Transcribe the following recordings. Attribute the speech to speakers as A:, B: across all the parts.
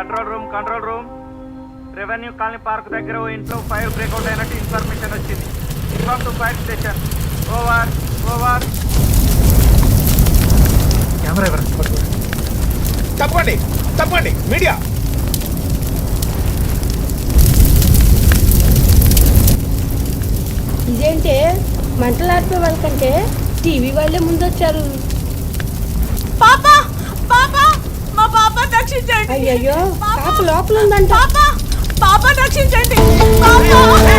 A: Control room control room. Revenue colony park దగ్గర ఓ ఇంట్లో ఫైర్ బ్రేక్అవుట్ అయినట్టు ఇన్ఫర్మేషన్ వచ్చింది. Inform to fire station. Over over
B: camera పట్టుకోండి
C: తప్పండి తప్పండి మీడియా.
D: ఇదేంటే? మంటలాడిపే వాళ్ళకంటే టీవీ వాళ్ళే ముందు వచ్చారు
E: పాప పాప రక్షించండి.
D: అయ్యయ్యో పాప లోపల ఉందంట.
E: పాప పాప రక్షించండి. పాప.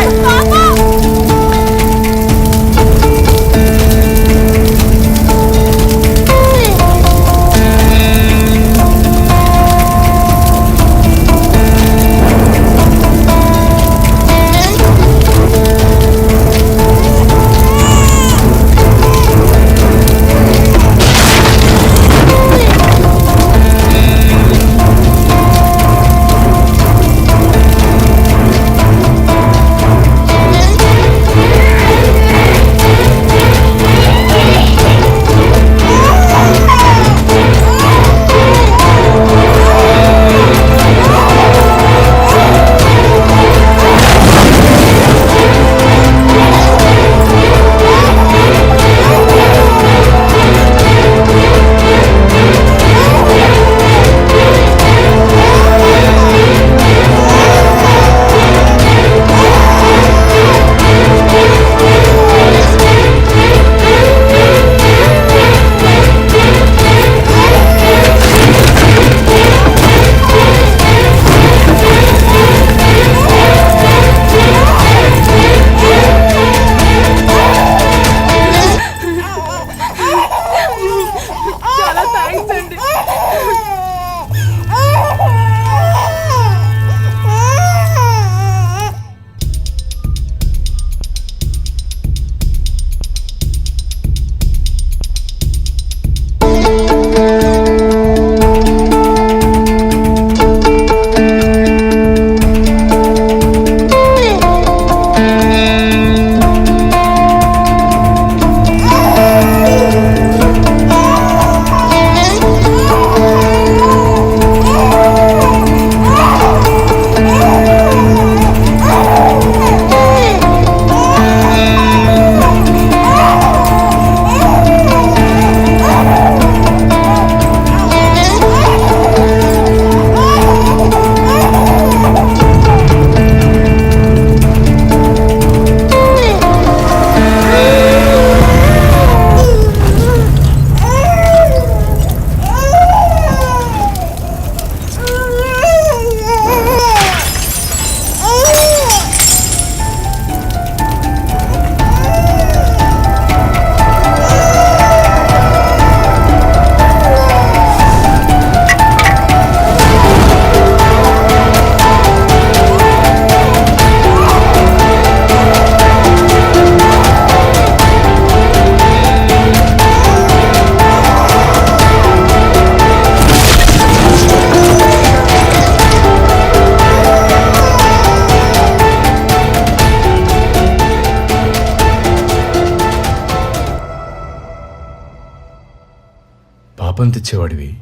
F: ఇచ్చేవాడివి.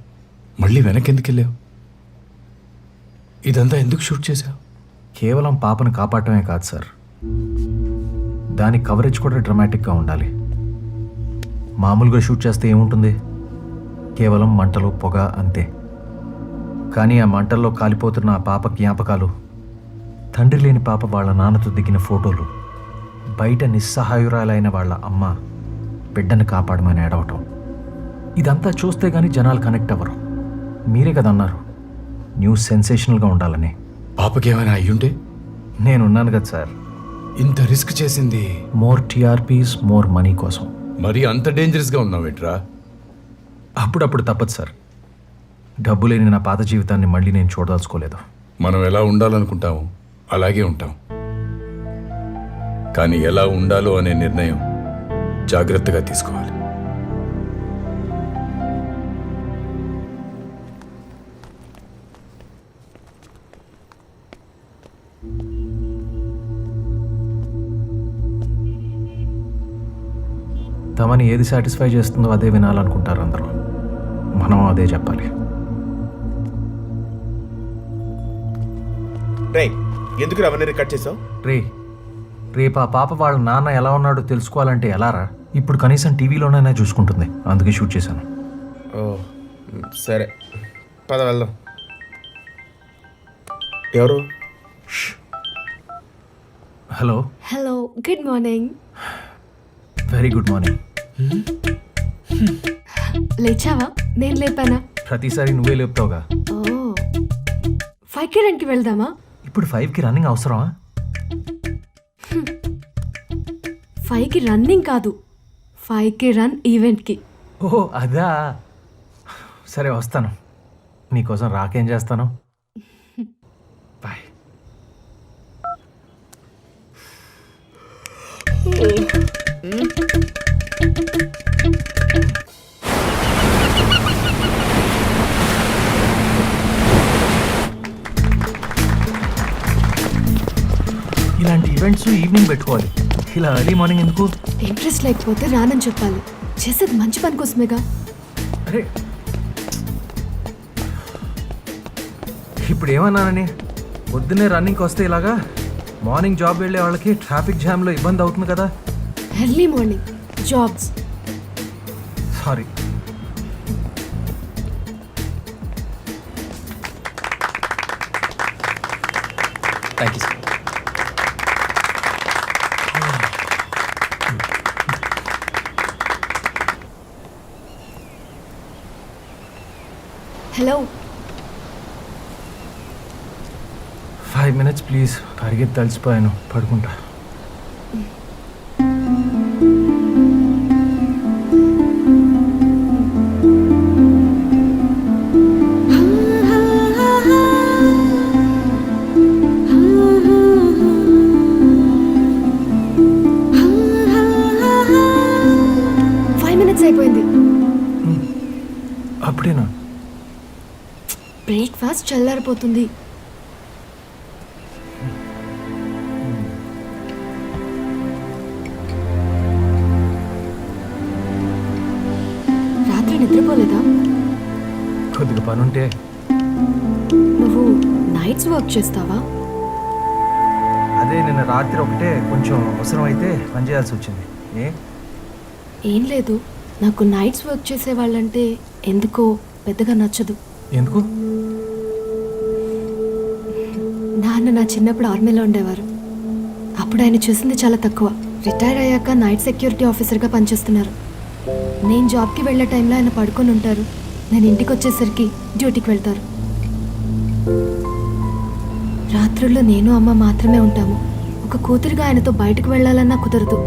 F: మళ్ళీ వెనకెందుకు వెళ్ళావు ఇదంతా ఎందుకు షూట్ చేశావు?
B: కేవలం పాపను కాపాడటమే కాదు సార్. దాని కవరేజ్ కూడా డ్రమాటిక్గా ఉండాలి. మామూలుగా షూట్ చేస్తే ఏముంటుంది? కేవలం మంటలు పొగ అంతే. కానీ ఆ మంటల్లో కాలిపోతున్న ఆ పాప జ్ఞాపకాలు తండ్రి లేని పాప వాళ్ళ నాన్నతో దిగిన ఫోటోలు బయట నిస్సహాయురాలైన వాళ్ళ అమ్మ బిడ్డను కాపాడమని ఏడవటం ఇదంతా చూస్తే గానీ జనాలు కనెక్ట్ అవ్వరు. మీరే కదా అన్నారు న్యూస్ సెన్సేషనల్గా ఉండాలని.
F: పాపకి ఏమైనా అయ్యుంటే?
B: నేనున్నాను కదా సార్.
F: ఇంత రిస్క్ చేసింది?
B: మోర్ టీఆర్పీస్ మోర్ మనీ కోసం.
F: మరి అంత డేంజరస్గా ఉన్నావేంట్రా?
B: అప్పుడప్పుడు తప్పదు సార్. డబ్బు లేని నా పాత జీవితాన్ని మళ్ళీ నేను చూడదలుచుకోలేదు.
F: మనం ఎలా ఉండాలనుకుంటామో అలాగే ఉంటాం. కానీ ఎలా ఉండాలో అనే నిర్ణయం జాగ్రత్తగా తీసుకోవాలి.
B: తమని ఏది సాటిస్ఫై చేస్తుందో అదే వినాలనుకుంటారు అందరూ. మనం అదే చెప్పాలి.
C: రే ఎందుకు అవన్నీ రికార్డ్ చేసావు?
B: రే రేపు ఆ పాప వాళ్ళ నాన్న ఎలా ఉన్నాడో తెలుసుకోవాలంటే ఎలారా ఇప్పుడు కనీసం టీవీలోనైనా చూసుకుంటుంది. అందుకే షూట్ చేశాను.
C: ఓ సరే. పద వెళ్దాం. ఎవరు?
B: Hello.
G: Hello good morning.
B: Very good morning
G: లేచావా? నేను లేపానా?
B: ప్రతిసారి నువ్వే లేపుతావుగా.
G: ఓ. ఫైవ్కి రెంట్కి వెళ్దామా?
B: ఇప్పుడు ఫైవ్కి రన్నింగ్ అవసరమా?
G: ఫైవ్కి రన్నింగ్ కాదు. ఫైవ్కి రన్ ఈవెంట్కి
B: ఓహో అదా. సరే వస్తాను. నీకోసం రాకేం చేస్తాను? బాయ్. ఇలాంటి ఈవెంట్స్ ఈవినింగ్ పెట్టుకోవాలి. ఇలా ఎర్లీ మార్నింగ్ ఎందుకు?
G: ఇంట్రెస్ట్ లేకపోతే రానని చెప్పాలి. చేసేది మంచి పని కోసమేగా.
B: అరే. ఇప్పుడు ఏమన్నానని? పొద్దున్నే రన్నింగ్కి వస్తే ఇలాగా? మార్నింగ్ జాబ్ వెళ్ళే వాళ్ళకి ట్రాఫిక్ జామ్లో ఇబ్బంది అవుతుంది కదా.
G: Early morning jobs
B: sorry
F: thank you
G: hello
B: five minutes please పరిగెత్తి తలిసిపోయాను పడుకుంటా.
G: చల్లారిపోతుంది. రాత్రి నిద్రపోలేదా?
B: కొద్దిగా పని ఉంటే
G: నువ్వు నైట్స్ వర్క్ చేస్తావా?
B: అదే నిన్న రాత్రి ఒకటే కొంచెం అవసరం అయితే పని చేయాల్సి వచ్చింది. ఏ?
G: ఏం లేదు. నాకు నైట్స్ వర్క్ చేసే వాళ్ళంటే ఎందుకో పెద్దగా నచ్చదు.
B: ఎందుకు?
G: నాన్న నా చిన్నప్పుడు ఆర్మీలో ఉండేవారు. అప్పుడు ఆయన చూసింది చాలా తక్కువ. రిటైర్ అయ్యాక నైట్ సెక్యూరిటీ ఆఫీసర్గా పనిచేస్తున్నారు. నేను జాబ్కి వెళ్ళే టైంలో ఆయన పడుకొని ఉంటారు. నేను ఇంటికి వచ్చేసరికి డ్యూటీకి వెళ్తారు. రాత్రుల్లో నేను అమ్మ మాత్రమే ఉంటాము. ఒక కూతురిగా ఆయనతో బయటకు వెళ్ళాలన్నా కుదరదు.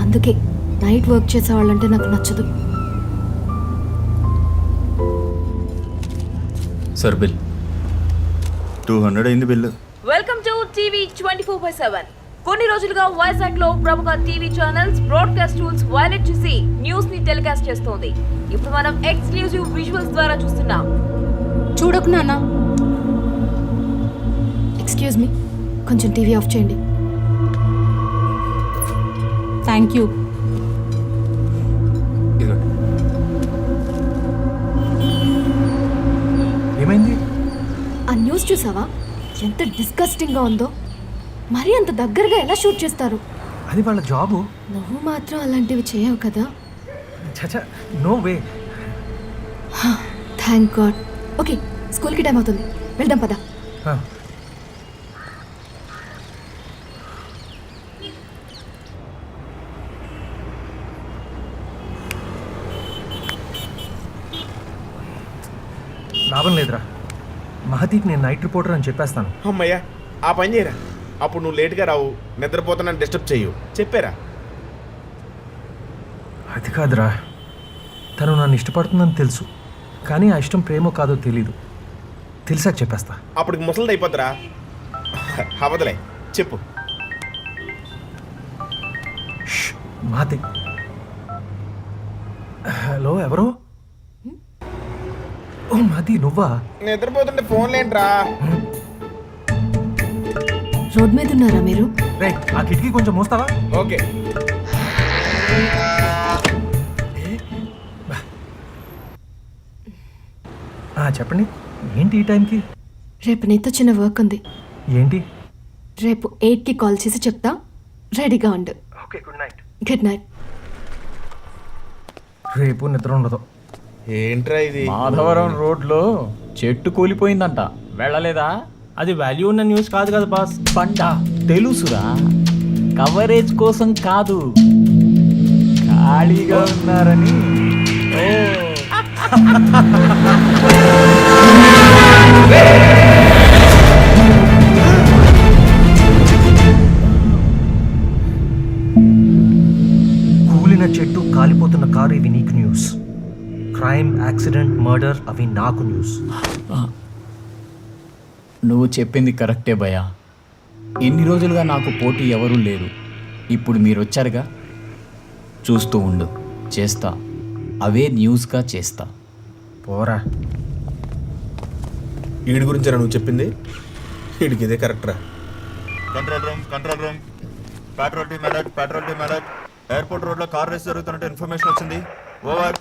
G: అందుకే నైట్ వర్క్ చేసేవాళ్ళంటే నాకు నచ్చదు.
F: Sir bill.
H: టూ హండ్రెడ్ అయింది bill.
E: Welcome to TV twenty four by seven కొన్ని రోజులుగా వైజాగ్లో ప్రముఖ TV channels broadcast tools violate చేసి న్యూస్ని టెలికాస్ట్ చేస్తోంది. ఇప్పుడు మనం ఎక్స్క్లూజివ్ విజువల్స్ ద్వారా చూస్తున్నాం.
D: చూడకు నాన్న.
G: ఎక్స్క్యూజ్ మీ కొంచెం టీవీ ఆఫ్ చేయండి.
D: థ్యాంక్ యూ
G: న్యూస్ చూసావా? ఎంత డిస్గస్టింగ్గా ఉందో. మరీ అంత దగ్గరగా ఎలా షూట్ చేస్తారు?
B: అది వాళ్ళ జాబు.
G: నువ్వు మాత్రం అలాంటివి చేయవు కదా.
B: చచా no way
G: thank god okay స్కూల్కి టైం అవుతుంది. వెళ్దాం పదా.
B: లాభం లేదురా. మహతీకి నేను నైట్ రిపోర్టర్ అని చెప్పేస్తాను.
C: అమ్మయ్యా ఆ పని చేయరా. అప్పుడు నువ్వు లేట్గా రావు నిద్రపోతున్నాను డిస్టర్బ్ చేయు. చెప్పారా?
B: అది కాదురా. తను నన్ను ఇష్టపడుతుందని తెలుసు. కానీ ఆ ఇష్టం ప్రేమో కాదో తెలీదు. తెలిసాక చెప్పేస్తా.
C: అప్పటికి ముసలిది అయిపోద్దిరా. అవదలే చెప్పు.
B: ష్, మహతి హలో ఎవరు? ఓ మహతి నువ్వా?
C: నిద్రపోతుంటే ఫోన్ లేంట్రా
G: రోడ్ మీద ఉన్నారా మీరు?
B: రే ఆ కిటికీ కొంచెం మోస్తావా?
C: ఓకే.
B: ఆ, చెప్పండి. ఏంటి ఈ టైంకి?
G: రేపు నీతో చిన్న వర్క్ ఉంది.
B: ఏంటి?
G: రేపు ఎయిట్కి కాల్ చేసి చెప్తా. రెడీగా ఉండు.
B: Okay good night.
G: Good night.
B: రేపు నిద్ర ఉండదు.
C: ఏంట్రా ఇది?
I: మాధవరం రోడ్లో చెట్టు కూలిపోయిందంట. వెళ్ళలేదా?
J: అది వాల్యూ ఉన్న న్యూస్ కాదు కదా బాస్
I: పంట తెలుసురా. కవరేజ్ కోసం కాదు. ఖాళీగా ఉన్నారని. ఓ.
B: కూలిన చెట్టు కాలిపోతున్న కారు ఇవి న్యూస్ క్రైమ్ యాక్సిడెంట్ మర్డర్ అవి నాకు న్యూస్.
I: నువ్వు చెప్పింది కరెక్టే భయ ఎన్ని రోజులుగా నాకు పోటీ ఎవరూ లేరు. ఇప్పుడు మీరు వచ్చారుగా చూస్తూ ఉండు. చేస్తా. అవే న్యూస్గా చేస్తా.
B: పోరా.
C: వీడి గురించి నువ్వు చెప్పింది. వీడికి ఇదే కరెక్ట్ రా.
H: Control room control room. Patrol team alert patrol team alert airport రోడ్లో కార్ రేస్ జరుగుతున్నట్టు ఇన్ఫర్మేషన్ వచ్చింది. ఓవర్.